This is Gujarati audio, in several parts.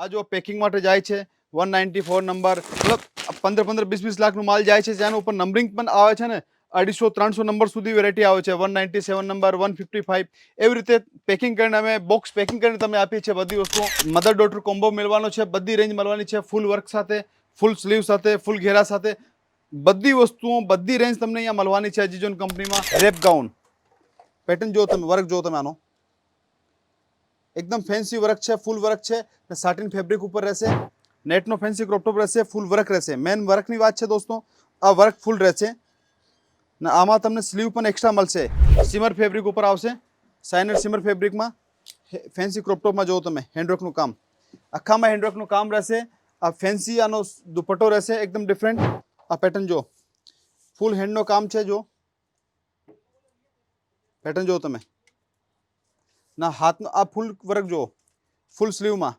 આ જો પેકિંગ માટે જાય છે વન નાઇન્ટી ફોર નંબર મતલબ પંદર પંદર વીસ વીસ લાખનું માલ જાય છે, જેના ઉપર નંબરિંગ પણ આવે છે ને, અઢીસો ત્રણસો નંબર સુધી વેરાયટી આવે છે one ninety seven number one fifty five એવી રીતે પેકિંગ કરીને અમે બોક્સ પેકિંગ કરીને તમે આપીએ છીએ બધી વસ્તુઓ. મધર ડોટર કોમ્બો મેળવાનો છે, બધી રેન્જ મળવાની છે ફૂલ વર્ક સાથે ફૂલ સ્લીવ સાથે ફૂલ ઘેરા સાથે. બધી વસ્તુઓ, બધી રેન્જ તમને અહીંયા મળવાની છે અજીજોન કંપનીમાં રેપ ગાઉન પેટર્ન જો તમે વર્ક જો તમે આનો. એકદમ ફેન્સી વર્ક છે ફૂલ વર્ક છે. સાટિન ફેબ્રિક ઉપર રહેશે. નેટનો ફેન્સી ક્રોપટોપ રહેશે ફૂલ વર્ક રહેશે. મેન વર્કની વાત છે દોસ્તો, આ વર્ક ફૂલ રહેશે. ને આમાં તમને સ્લીવ પણ એક્સ્ટ્રા મળશે. સિમર ફેબ્રિક ઉપર આવશે. સાઇનર સિમર ફેબ્રિકમાં ફેન્સી ક્રોપટોપમાં જુઓ તમે હેન્ડવર્કનું કામ. આખામાં હેન્ડવર્કનું કામ રહેશે. આ ફેન્સી આનો દુપટ્ટો રહેશે, એકદમ ડિફરન્ટ આ પેટર્ન જો ફૂલ હેન્ડનો કામ છે જો પેટર્ન જો તમે. ના, હાથનો, આ ફૂલ વર્ક જુઓ. ફૂલ સ્લીવમાં.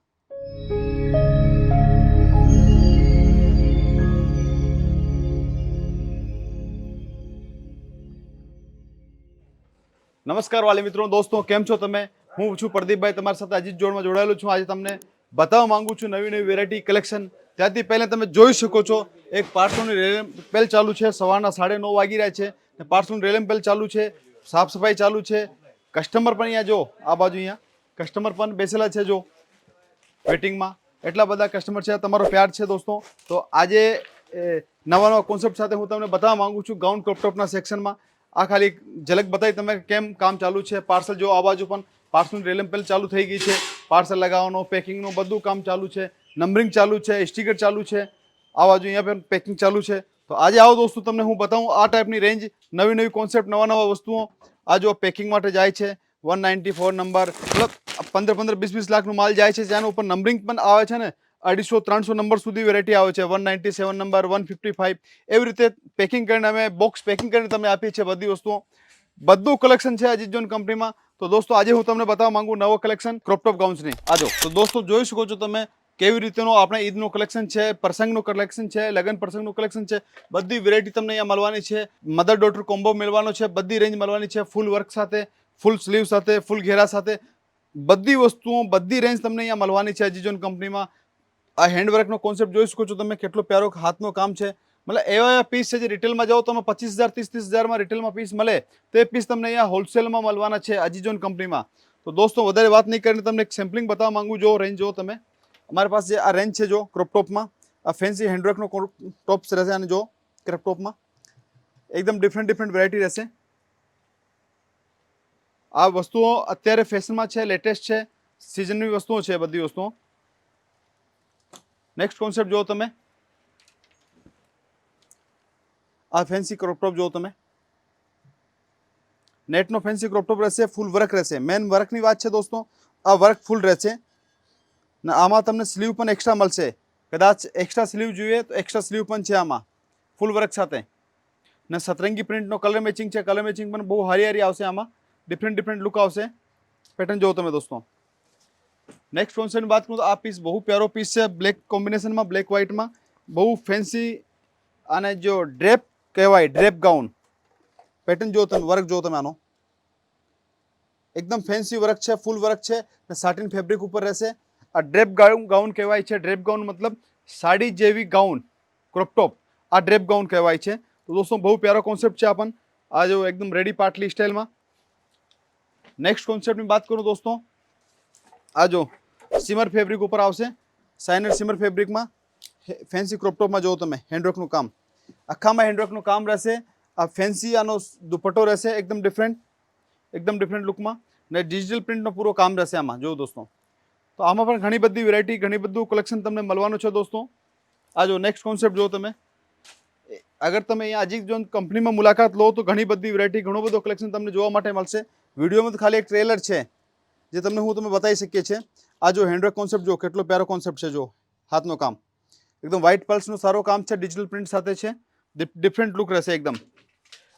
નમસ્કાર વાલી મિત્રો, દોસ્તો, કેમ છો તમે? હું છું પ્રદીપભાઈ, તમારી સાથે અજીત જોડમાં જોડાયેલો છું. આજે તમને બતાવવા માંગુ છું નવી નવી વેરાયટી કલેક્શન ત્યાંથી પહેલાં તમે જોઈ શકો છો, એક પાર્સલની પેલ ચાલુ છે. સવારના સાડે નવ વાગી રહ્યા છે. પાર્સલની રેલમ પેલ ચાલુ છે. સાફ સફાઈ ચાલુ છે. કસ્ટમર પણ અહીંયા જો, આ બાજુ અહીંયા. કસ્ટમર પણ બેસેલા છે જો, વેટિંગમાં. એટલા બધા કસ્ટમર છે, તમારો પ્યાર છે દોસ્તો. તો આજે નવા નવા કોન્સેપ્ટ સાથે હું તમને બતાવવા માંગુ છું ગાઉન ક્રોપટોપના સેક્શનમાં આ ખાલી ઝલક બતાવી તમે કેમ કામ ચાલુ છે. પાર્સલ જો આ બાજુ પણ પાર્સલની રેલમ્પેલ ચાલુ થઈ ગઈ છે. પાર્સલ લગાવવાનું પેકિંગનું બધું કામ ચાલુ છે. નંબરિંગ ચાલુ છે સ્ટીકર ચાલુ છે. આ બાજુ અહીંયા પણ પેકિંગ ચાલુ છે. તો આજે આવો દોસ્તો, તમને હું બતાવું આ ટાઈપની રેન્જ નવી નવી કોન્સેપ્ટ નવા નવા વસ્તુઓ. આ જો પેકિંગ માટે જાય છે વન નાઇન્ટી ફોર નંબર મતલબ પંદર પંદર વીસ વીસ લાખનું માલ જાય છે, જેના ઉપર નંબરિંગ પણ આવે છે ને, અઢીસો ત્રણસો નંબર સુધી વેરાયટી આવે છે one ninety seven number one fifty five એવી રીતે પેકિંગ કરીને અમે બોક્સ પેકિંગ કરીને તમે આપીએ છીએ બધી વસ્તુઓ. બધું કલેક્શન છે અજીત જોન કંપનીમાં. તો દોસ્તો, આજે હું તમને બતાવવા માંગુ નવો કલેક્શન ક્રોપટોપ ગાઉન્સની આજો તો દોસ્તો, જોઈ શકો છો તમે કેવી રીતેનો આપણે ઈદનું કલેક્શન છે, પ્રસંગનું કલેક્શન છે, લગ્ન પ્રસંગનું કલેક્શન છે, બધી વેરાયટી તમને અહીંયા મળવાની છે. મધર ડોટર કોમ્બો મેળવાનો છે, બધી રેન્જ મળવાની છે ફૂલ વર્ક સાથે ફૂલ સ્લીવ સાથે ફૂલ ઘેરા સાથે. બધી વસ્તુઓ, બધી રેન્જ તમને અહીંયા મળવાની છે અજીજોન કંપનીમાં આ હેન્ડવર્કનો કોન્સેપ્ટ જોઈ શકો છો તમે, કેટલો પ્યારો હાથનો કામ છે. મતલબ એવા એવા પીસ છે જે રિટેલમાં જાઓ તમે પચીસ હજાર ત્રીસ ત્રીસ હજારમાં રિટેલમાં પીસ મળે. તે પીસ તમને અહીંયા હોલસેલમાં મળવાના છે અજીજોન કંપનીમાં તો દોસ્તો, વધારે વાત નહીં કરીને તમને એક સેમ્પલિંગ બતાવવા માંગુ જો રેન્જ જો તમે. અમારી પાસે આ રેન્જ છે જો ક્રોપટોપમાં આ ફેન્સી હેન્ડવર્કનો ટોપ્સ રહેશે અને જો ક્રોપટોપમાં એકદમ ડિફરન્ટ ડિફરન્ટ વેરાયટી રહેશે. આ વસ્તુઓ અત્યારે ફેશનમાં છે લેટેસ્ટ છે સિઝનની વસ્તુઓ છે બધી વસ્તુઓ. નેક્સ્ટ કોન્સેપ્ટ જુઓ તમે. આ ફેન્સી ક્રોપટોપ જુઓ તમે. નેટનો ફેન્સી ક્રોપટોપ રહેશે ફૂલ વર્ક રહેશે. મેન વર્કની વાત છે દોસ્તો. આ વર્ક ફૂલ રહેશે. ને આમાં તમને સ્લીવ પણ એક્સ્ટ્રા મળશે. કદાચ એક્સ્ટ્રા સ્લીવ જોઈએ તો એક્સ્ટ્રા સ્લીવ પણ છે આમાં. ફૂલ વર્ક સાથે. ને સતરંગી પ્રિન્ટનો કલર મેચિંગ છે. કલર મેચિંગ પણ બહુ હારી હારી આવશે આમાં. ડિફરન્ટ ડિફરન્ટ લુક આવશે. પેટર્ન જુઓ તમે દોસ્તો. નેક્સ્ટ કોન્સેપ્ટની વાત કરું તો આ પીસ બહુ પ્યારો પીસ છે. બ્લેક કોમ્બિનેશનમાં બ્લેક વ્હાઇટમાં બહુ ફેન્સી અને જો ડ્રેપ કહેવાય ડ્રેપ ગાઉન પેટર્ન જોવો તમે વર્ક જોવો તમે આનો. એકદમ ફેન્સી વર્ક છે ફૂલ વર્ક છે. ને સાટિન ફેબ્રિક ઉપર રહેશે. આ ડ્રેપ ગાઉન કહેવાય છે. ડ્રેપ ગાઉન મતલબ સાડી જેવી ગાઉન ક્રોપટોપ આ ડ્રેપ ગાઉન કહેવાય છે. તો દોસ્તો, બહુ પ્યારો કોન્સેપ્ટ છે આપણ આ જો એકદમ રેડી પાટલી સ્ટાઇલમાં નેક્સ્ટ કોન્સેપ્ટની વાત કરું દોસ્તો. આ જો સિમર ફેબ્રિક ઉપર આવશે. સાઇનર સિમર ફેબ્રિકમાં ફેન્સી ક્રોપટોપમાં જુઓ તમે હેન્ડવર્કનું કામ. આખામાં હેન્ડવર્કનું કામ રહેશે. આ ફેન્સી આનો દુપટ્ટો રહેશે, એકદમ ડિફરન્ટ એકદમ ડિફરન્ટ લુકમાં ને ડિજિટલ પ્રિન્ટનો પૂરો કામ રહેશે આમાં. જોવો દોસ્તો. તો આમાં પણ ઘણી બધી વેરાયટી ઘણી બધું કલેક્શન તમને મળવાનું છે દોસ્તો. આ જો નેક્સ્ટ કોન્સેપ્ટ જો તમે. અગર તમે અહીંયા અજીત જો કંપનીમાં મુલાકાત લો તો ઘણી બધી વેરાયટી ઘણો બધો કલેક્શન તમને જોવા માટે મળશે. વિડીયોમાં તો ખાલી એક ટ્રેલર છે, જે તમને હું તમે બતાવી શકીએ છીએ. આ જો હેન્ડવર્ક કોન્સેપ્ટ જો, કેટલો પ્યારો કોન્સેપ્ટ છે જો, હાથનો કામ. એકદમ વ્હાઇટ પલ્સનું સારો કામ છે ડિજિટલ પ્રિન્ટ સાથે છે. ડિફરન્ટ લુક રહેશે એકદમ.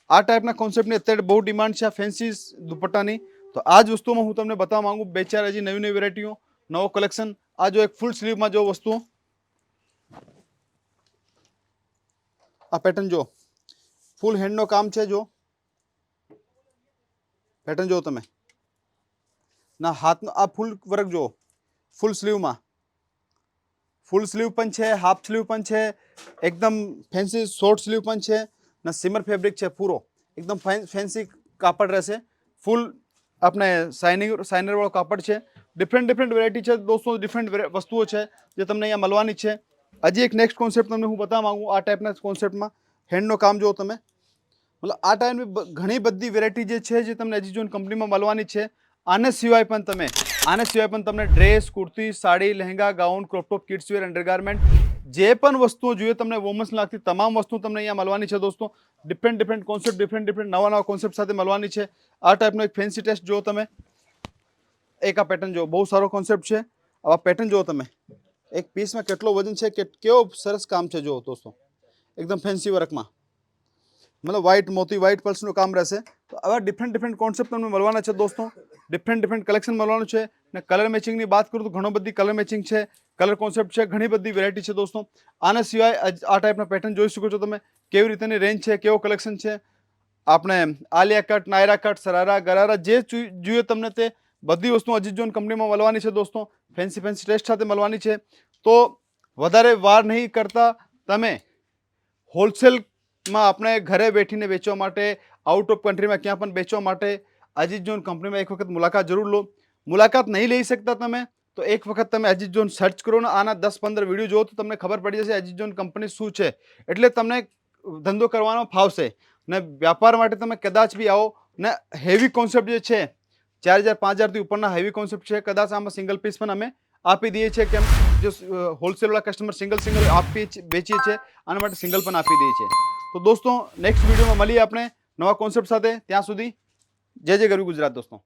આ ટાઈપના કોન્સેપ્ટની અત્યારે બહુ ડિમાન્ડ છે આ ફેન્સી દુપટ્ટાની. તો આ જ વસ્તુમાં હું તમને બતાવવા માગું, બે ચાર હજી નવી નવી વેરાયટીઓ નવો કલેક્શન આ જો એક ફૂલ સ્લીવમાં જો વસ્તુઓ આ પેટર્ન જો ફૂલ હેન્ડનો કામ છે જો પેટર્ન જો તમે ના હાથનો આ ફૂલ વર્ક જો ફૂલ સ્લીવમાં ફૂલ સ્લીવ પણ છે હાફ સ્લીવ પણ છે એકદમ ફેન્સી શોર્ટ સ્લીવ પણ છે ને સિમર ફેબ્રિક છે પૂરો એકદમ ફેન્સી કાપડ રહેશે ફૂલ આપણે શાઇનિંગ શાઇનરવાળો કાપડ છે ડિફરન્ટ ડિફરન્ટ વેરાયટી છે. દોસ્તો ડિફરન્ટ વસ્તુઓ છે જે તમને અહીંયા મળવાની છે. હજી એક નેક્સ્ટ કોન્સેપ્ટ તમને હું બતાવવા માગું આ ટાઈપના કોન્સેપ્ટમાં હેન્ડનો કામ જુઓ તમે. મતલબ આ ટાઈપની ઘણી બધી વેરાયટી જે છે જે તમને એજીજોન કંપનીમાં મળવાની છે. આને સિવાય પણ તમે આને સિવાય પણ તમને dress kurti, sari, lehenga gown crop top kids wear undergarment જે પણ વસ્તુઓ જોઈએ તમને વુમન્સ લાગતી તમામ વસ્તુ તમને અહીંયા મળવાની છે દોસ્તો. Different different concept different different નવા નવા કોન્સેપ્ટ સાથે મળવાની છે. આ ટાઈપનો એક ફેન્સી ટેસ્ટ જુઓ તમે. એક આ પેટર્ન જુઓ, બહુ સારો કોન્સેપ્ટ છે. આવા પેટર્ન જુઓ તમે. એક પીસમાં કેટલો વજન છે, કે કેવો સરસ કામ છે જુઓ દોસ્તો. એકદમ ફેન્સી વર્કમાં મતલબ વ્હાઇટ મોતી વ્હાઇટ પલ્સનું કામ રહેશે. તો આવા ડિફરન્ટ ડિફરન્ટ કોન્સેપ્ટ તમને મળવાના છે દોસ્તો. ડિફરન્ટ ડિફરન્ટ કલેક્શન મળવાનું છે. ને કલર મેચિંગની વાત કરું તો ઘણો બધી કલર મેચિંગ છે કલર કોન્સેપ્ટ છે, ઘણી બધી વેરાયટી છે દોસ્તો. આના સિવાય આ- ટાઈપના પેટર્ન જોઈ શકો છો તમે. કેવી રીતેની રેન્જ છે, કેવો કલેક્શન છે. આપણે આલિયા કટ, નાયરા કટ, સરારા, ગરારા, જે જોઈએ તમને તે બધી વસ્તુ અજીત જોન કંપનીમાં મળવાની છે દોસ્તો. ફેન્સી ફેન્સી ટેસ્ટ સાથે મળવાની છે. તો વધારે વાર નહીં કરતા તમે હોલસેલમાં આપણે ઘરે બેઠીને વેચવા માટે આઉટ ઓફ કન્ટ્રીમાં ક્યાં પણ વેચવા માટે અજીત જોન કંપનીમાં એક વખત મુલાકાત જરૂર લો. મુલાકાત નહીં લઈ શકતા તમે, તો એક વખત તમે અજીત જોન સર્ચ કરો ને આના દસ, પંદર વીડિયો જુઓ તો તમને ખબર પડી જશે અજીત જોન કંપની શું છે. એટલે તમને ધંધો કરવાનો ફાવશે. ને વ્યાપાર માટે તમે કદાચ બી આવો. ને હેવી કોન્સેપ્ટ જે છે ચાર હજાર પાંચ હજારથી ઉપરના હેવી કોન્સેપ્ટ છે. કદાચ આમાં સિંગલ પીસ પણ અમે આપી દઈએ છીએ કેમ જો હોલસેલવાળા કસ્ટમર સિંગલ સિંગલ આપીએ વેચીએ છીએ, આના માટે સિંગલ પણ આપી દઈએ છીએ. તો દોસ્તો નેક્સ્ટ વિડીયોમાં મળીએ આપણે નવા કોન્સેપ્ટ સાથે. ત્યાં સુધી જય જય ગરવી ગુજરાત દોસ્તો.